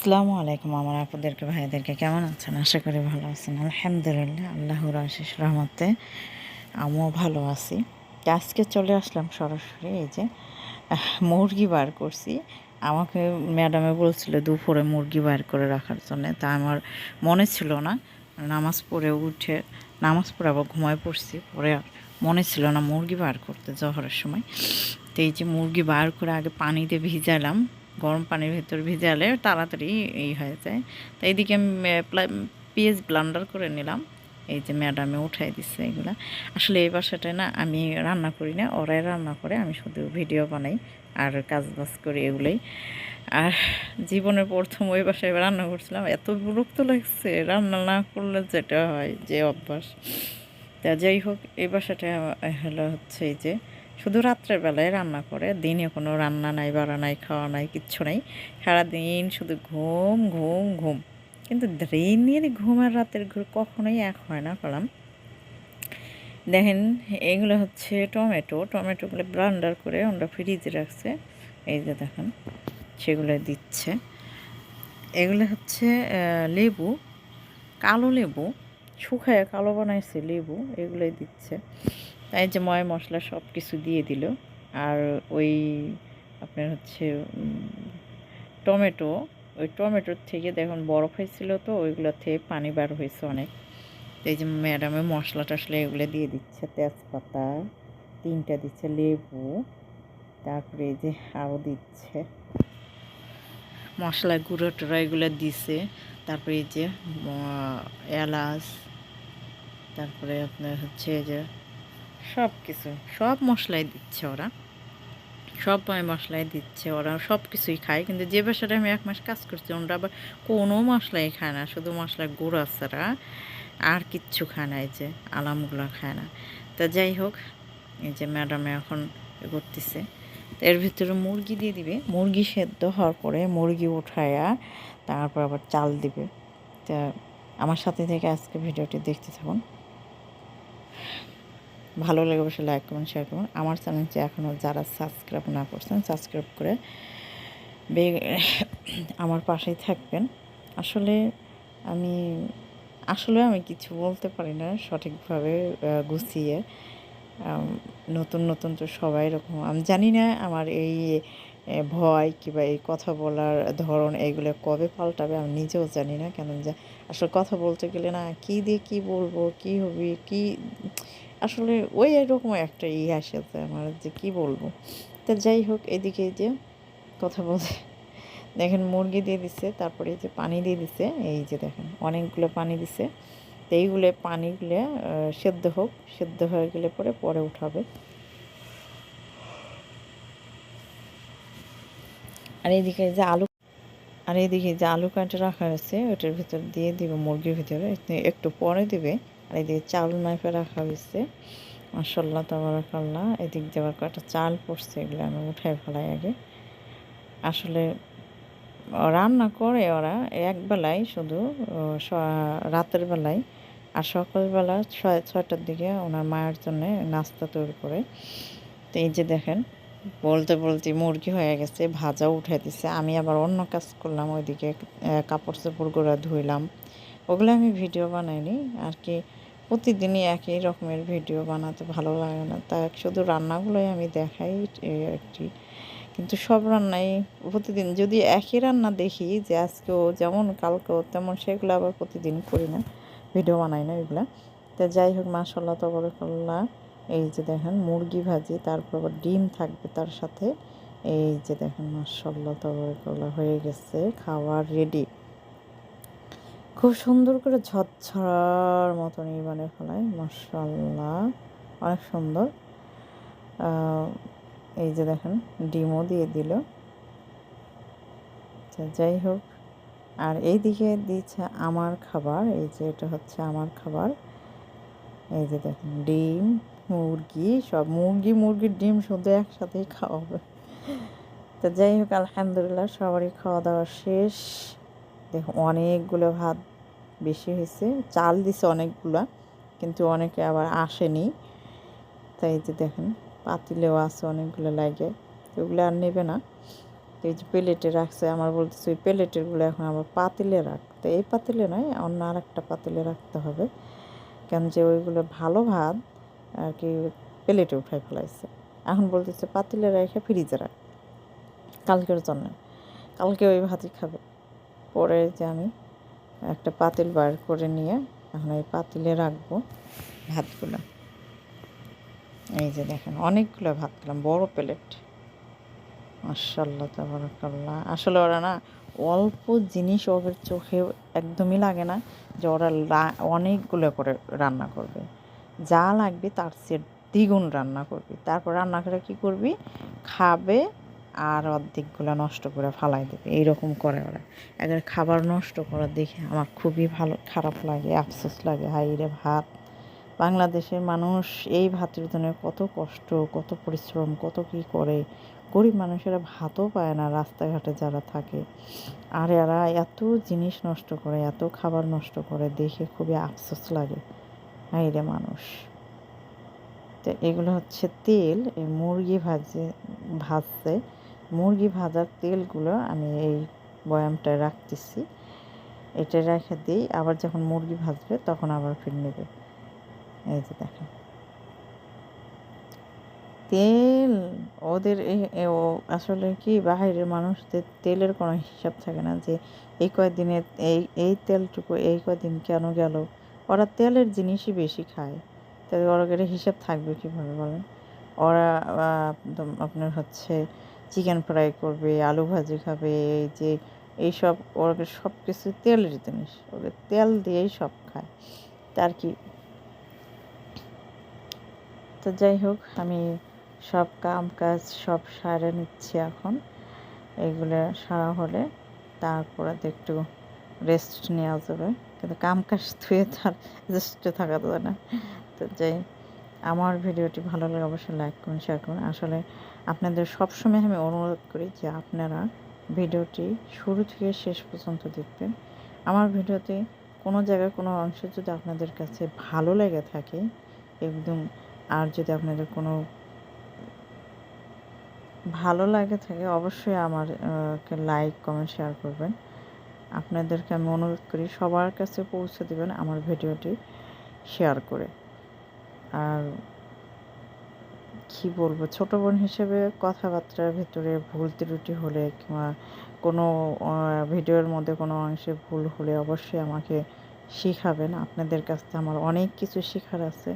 আসসালামু আলাইকুম আমার আপনাদেরকে ভাইদেরকে। কেমন আছেন? আশা করি ভালো আছেন। আলহামদুলিল্লাহ আল্লাহর আশিস রহমতে আমিও ভালো আছি। আজকে চলে আসলাম সরাসরি এই যে মুরগি বার করছি। আমাকে ম্যাডামে বলছিল দুপুরে মুরগি বার করে রাখার জন্য, তা আমার মনে ছিল না। নামাজ পড়ে উঠে, নামাজ পড়ে আবার ঘুমায় পড়ছি, পরে মনে ছিল না মুরগি বার করতে, জহরের সময়। তো এই যে মুরগি বার করে আগে পানিতে ভিজালাম গরম পানির ভেতর ভিজালে তাড়াতাড়ি এই হয়ে যায়। তো এইদিকে আমি পেঁয়াজ ব্লান্ডার করে নিলাম। এই যে ম্যাডামে উঠাই দিচ্ছে এগুলা। আসলে এই বাসাটায় না আমি রান্না করি না, ওরাই রান্না করে, আমি শুধু ভিডিও বানাই আর কাজ বাজ করি এগুলোই। আর জীবনের প্রথম ওই বাসায় রান্না করছিলাম, এত বিরক্ত লাগছে, রান্না না করলে যেটা হয়, যে অভ্যাস। তা যাই হোক, এই বাসাটা হলো হচ্ছে এই যে শুধু রাত্রের বেলায় রান্না করে, দিনে কোনো রান্না নাই, বাড়া নাই, খাওয়া নাই, কিচ্ছু নাই। সারাদিন শুধু ঘুম ঘুম ঘুম। কিন্তু দিনের ঘুম আর রাতের ঘুম কখনোই এক হয় না, কলাম। দেখেন, এগুলো হচ্ছে টমেটো। টমেটোগুলো ব্লান্ডার করে আমরা ফ্রিজে রাখছে। এই যে দেখেন, সেগুলো দিচ্ছে। এগুলো হচ্ছে লেবু, কালো লেবু। শুকায়, কালো বানাইছে, লেবু, এগুলোই দিচ্ছে। তাই যে ময় মশলা সব কিছু দিয়ে দিল। আর ওই আপনার হচ্ছে টমেটো, ওই টমেটোর থেকে দেখুন বরফ হয়েছিল তো, ওইগুলো থেকে পানি বার হয়েছে অনেক। এই যে ম্যাডামে মশলা টশলা এগুলো দিয়ে দিচ্ছে, তেজপাতা, তিনটা দিচ্ছে, লেবু, তারপরে এই যে আরও দিচ্ছে। মশলা গুঁড়ো টুড়ো এগুলো দিছে। তারপরে এই যে এলাচ তারপরে আপনার হচ্ছে যে সব কিছু সব মশলাই দিচ্ছে ওরা। সব মশলাই দিচ্ছে ওরা সব কিছুই খায়। কিন্তু যে বাসাটা আমি এক মাস কাজ করছি, ওরা আবার কোনো মশলাই খায় না। শুধু মশলা গুঁড়া ছাড়া আর কিচ্ছু খায় না। এই যে আলামগুলো খায় না। তা যাই হোক, এই যে ম্যাডামে এখন করতেছে। এর ভিতরে মুরগি দিয়ে দিবে। মুরগি সেদ্ধ হওয়ার পরে মুরগি উঠায়া তারপর আবার চাল দিবে। তা আমার সাথে থেকে আজকে ভিডিওটি দেখতে থাকুন। ভালো লাগে অবশ্যই লাইক করুন শেয়ার করুন আমার চ্যানেলটি এখনও যারা সাবস্ক্রাইব না করছেন সাবস্ক্রাইব করে আমার পাশেই থাকবেন। আসলে আমি আসলে আমি কিছু বলতে পারি না সঠিকভাবে গুছিয়ে। নতুন নতুন তো সবাই এরকম। আমি জানি না আমার এই ভয় কিংবা এই কথা বলার ধরন এইগুলো কবে পাল্টাবে আমি নিজেও জানি না। কেন যে আসলে কথা বলতে গেলে না কী দিয়ে কী বলব, কি হবে, কি আসলে ওই এরকম একটা ই আসে আমার যে কি বলব। তা যাই হোক, এদিকে যে কথা বলতে দেখেন মুরগি দিয়ে দিছে, তারপরে যে পানি দিয়ে দিছে, এই যে দেখেন অনেকগুলো পানি দিছে। তো এইগুলো পানিগুলো সেদ্ধ হোক, সেদ্ধ হয়ে গেলে পরে পরে উঠাবে। আর এইদিকে যে আলু, আর এইদিকে যে আলু কাটে রাখা হয়েছে, ওটার ভিতর দিয়ে দিবে মুরগির ভিতরে। একটু পরে দিবে। আর এইদিকে চাল মাইফে রাখা হয়েছে। মাসাল্লাহ তাবারাকাল্লাহ। এদিক আবার কয়েকটা চাল পড়ছে, এগুলো আমি উঠাই ফেলাই আগে। আসলে রান্না করে ওরা একবেলায় শুধু রাতের বেলায় আর সকালবেলা ছয়, ছয়টার দিকে ওনার মায়ের জন্য নাস্তা তৈরি করে। তো এই যে দেখেন বলতে বলতে মুরগি হয়ে গেছে, ভাজা উঠে দিছে। আমি আবার অন্য কাজ করলাম, ওইদিকে কাপড় চাপড়গুলো ধুইলাম। ওগুলো আমি ভিডিও বানাইনি, আর কি প্রতিদিনই একই রকমের ভিডিও বানাতে ভালো লাগে না। তা শুধু রান্নাগুলোই আমি দেখাই একটি কিন্তু সব রান্নাই প্রতিদিন, যদি একই রান্না দেখি যে আজকেও যেমন, কালকেও তেমন, সেগুলো আবার প্রতিদিন করি না। ভিডিও বানাই না এগুলো। তো যাই হোক মাসাল্লাহ তবরকাল্লাহ। এই যে দেখেন মুরগি ভাজি, তারপর আবার ডিম থাকবে তার সাথে। এই যে দেখেন মাসাল্লাহ তবরকাল্লাহ হয়ে গেছে, খাওয়ার রেডি খুব সুন্দর করে ঝরঝরার মতন এই বানিয়ে ফেলায় অনেক সুন্দর। এই যে দেখেন ডিমও দিয়ে দিল। যাই হোক, আর এইদিকে দিচ্ছে আমার খাবার, এই যে এটা হচ্ছে আমার খাবার। এই যে দেখেন ডিম মুরগি, সব মুরগি, মুরগির ডিম শুধু একসাথেই খাওয়া হবে তো যাই হোক, আলহামদুলিল্লাহ সবারই খাওয়া দাওয়া শেষ। দেখো, অনেকগুলো ভাত বেশি হয়েছে। চাল দিছে অনেকগুলা, কিন্তু অনেকে আবার আসেনি। তাই যে দেখেন, পাতিলেও আছে অনেকগুলো লাগে ওগুলো আর নেবে না। তো এই যে প্লেটে রাখছে, আমার বলতেছে ওই প্লেটেরগুলো এখন আবার পাতিলে রাখতে এই পাতিলে নয়, অন্য আর একটা পাতিলে রাখতে হবে। কেন যে ওইগুলো ভালো ভাত আর কি প্লেটে উঠাই ফেলাইছে। এখন বলতেছে, পাতিলে রেখে ফ্রিজে রাখ। কালকের জন্য। কালকে ওই ভাতই খাবে। পরে যে আমি একটা পাতিল বার করে নিয়ে এখন এই পাতিলে রাখব ভাতগুলো। এই যে দেখেন, অনেকগুলো ভাত খেলাম, বড় প্লেট। মার্শাল্লাহ তাবারাকাল্লাহ। আসলে ওরা না অল্প জিনিস ওদের চোখে একদমই লাগে না যে ওরা অনেকগুলো করে রান্না করবে। যা লাগবে তার চেয়ে দ্বিগুণ রান্না করবি। তারপর রান্না করে কী করবি? খাবে আর অর্ধেকগুলো নষ্ট করে ফালাই দেবে। এইরকম করে ওরা। একবার খাবার নষ্ট করা দেখে আমার খুবই ভালো, খারাপ লাগে, আফসোস লাগে। হাই রে ভাত। বাংলাদেশের মানুষ এই ভাতের জন্য কত কষ্ট, কত পরিশ্রম, কত কী করে? গরিব মানুষেরা ভাতও পায় না রাস্তাঘাটে যারা থাকে। আর এরা এত জিনিস নষ্ট করে, এত খাবার নষ্ট করে দেখে খুবই আফসোস লাগে। হাই রে মানুষ। তো এগুলো হচ্ছে তেল, এই মুরগি ভাজে, ভাজছে। মুরগি ভাজার তেলগুলো আমি এই বয়ামটায় রাখতেছি। এটা রেখে দিই, আবার যখন মুরগি ভাজবে তখন আবার ফির নেবে। এই যে দেখেন। তেল, ওদের ও আসলে কি বাহিরের মানুষদের তেলের কোনো হিসাব থাকে না যে এই কয়দিনে এই এই তেলটুকু এই কয়দিন কেন গেল? ওরা তেলের জিনিসই বেশি খায়। তাদের ওরা হিসাব থাকবে কীভাবে বলেন? ওরা আপনার হচ্ছে চিকেন ফ্রাই করবে, আলু ভাজি খাবে, এই যে, এইসব ওরা সব কিছু তেলের জিনিস। ওদের তেল দিয়েই সব খায়। তার কি। তো যাই হোক, আমি সব কাম কাজ সব সারে নিচ্ছি এখন। এগুলো সারা হলে তারপরে একটু রেস্ট নেওয়া যাবে। কিন্তু কাম কাজ ধুয়ে তার রেস্টে থাকা যাবে না। তো যাই আমার ভিডিওটি ভালো লাগে অবশ্যই লাইক করুন শেয়ার করুন। আসলে আপনাদের সবসময় আমি অনুরোধ করি যে আপনারা ভিডিওটি শুরু থেকে শেষ পর্যন্ত দেখবেন। আমার ভিডিওতে কোনো জায়গায় কোনো অংশ যদি আপনাদের কাছে ভালো লেগে থাকে, একদম আর যদি আপনাদের কোনো ভালো লাগে থাকে, অবশ্যই আমার লাইক কমেন্ট শেয়ার করবেন। আপনাদেরকে আমি অনুরোধ করি সবার কাছে পৌঁছে দেবেন আমার ভিডিওটি শেয়ার করে। আর কি বলব, ছোট বোন হিসেবে কথাবার্তার ভেতরে ভুল ত্রুটি হলে কিংবা কোনো ভিডিওর মধ্যে কোনো অংশে ভুল হলে অবশ্যই আমাকে শেখাবেন। আপনাদের কাছ থেকে আমার অনেক কিছু শেখার আছে,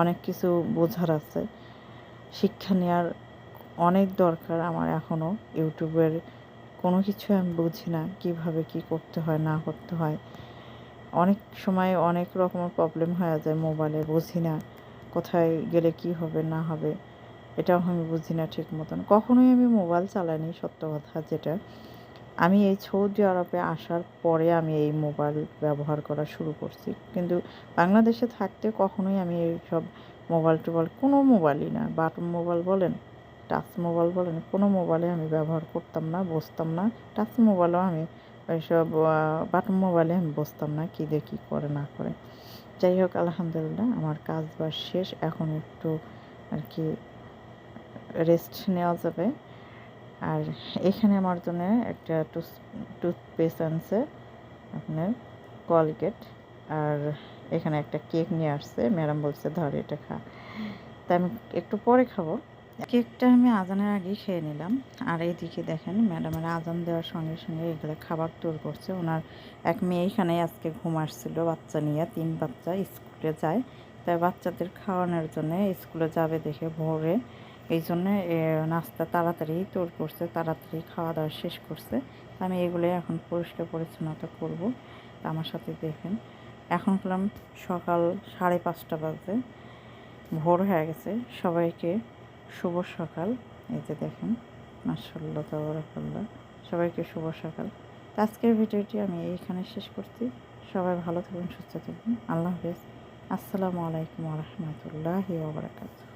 অনেক কিছু বোঝার আছে। শিক্ষা নেওয়ার অনেক দরকার আমার এখনও ইউটিউবের কোনো কিছু আমি বুঝি না কীভাবে কি করতে হয়, না করতে হয়। অনেক সময় অনেক রকমের প্রবলেম হয়ে যায় মোবাইলে বুঝি না কোথায় গেলে কি হবে, না হবে। এটাও আমি বুঝি না ঠিক মতন। কখনোই আমি মোবাইল চালাইনি, সত্য কথা যেটা। আমি এই সৌদি আরবে আসার পরে আমি এই মোবাইল ব্যবহার করা শুরু করছি। কিন্তু বাংলাদেশে থাকতে কখনোই আমি এই সব মোবাইল টোবাইল কোনো মোবাইলই না। বাটন মোবাইল বলেন টাচ মোবাইল বলেন, কোনো মোবাইলে আমি ব্যবহার করতাম না, বসতাম না। টাচ মোবাইলও আমি এইসব বাটন মোবাইলে আমি বসতাম না, কী দিয়ে কী করে না করে। যাই হোক, আলহামদুলিল্লাহ আমার কাজ বাস শেষ। এখন একটু আর কি রেস্ট নেওয়া যাবে। আর এখানে আমার জন্য একটা টুথপেস্ট আনছে আপনার কলগেট। আর এখানে একটা কেক নিয়ে আসছে। ম্যাডাম বলছে, ধর, এটা খা। তা আমি একটু পরে খাব। কেকটা আমি আজানের আগেই খেয়ে নিলাম। আর এইদিকে দেখেন ম্যাডামের আজান দেওয়ার সঙ্গে সঙ্গে এগুলো খাবার তোর করছে। ওনার এক মেয়ে এখানে আজকে ঘুম আসছিল, বাচ্চা নিয়ে, তিন বাচ্চা স্কুলে যায়। তাই বাচ্চাদের খাওয়ানোর জন্য স্কুলে যাবে দেখে ভোরে। এই জন্য নাস্তা তাড়াতাড়ি তোর করছে, তাড়াতাড়ি খাওয়া দাওয়া শেষ করছে। আমি এগুলো এখন পরিষ্কার পরিচ্ছন্নতা করব। আমার সাথে দেখেন, এখন হলাম সকাল সাড়ে পাঁচটা বাজে। ভোর হয়ে গেছে। সবাইকে শুভ সকাল। এই যে দেখেন মাসাল্লা তবরাকাল্লা সবাইকে শুভ সকাল। আজকের ভিডিওটি আমি এইখানে শেষ করছি। সবাই ভালো থাকবেন সুস্থ থাকবেন আল্লাহ হাফেজ। আসসালামু আলাইকুম রহমতুল্লাহি ওবরাকাতু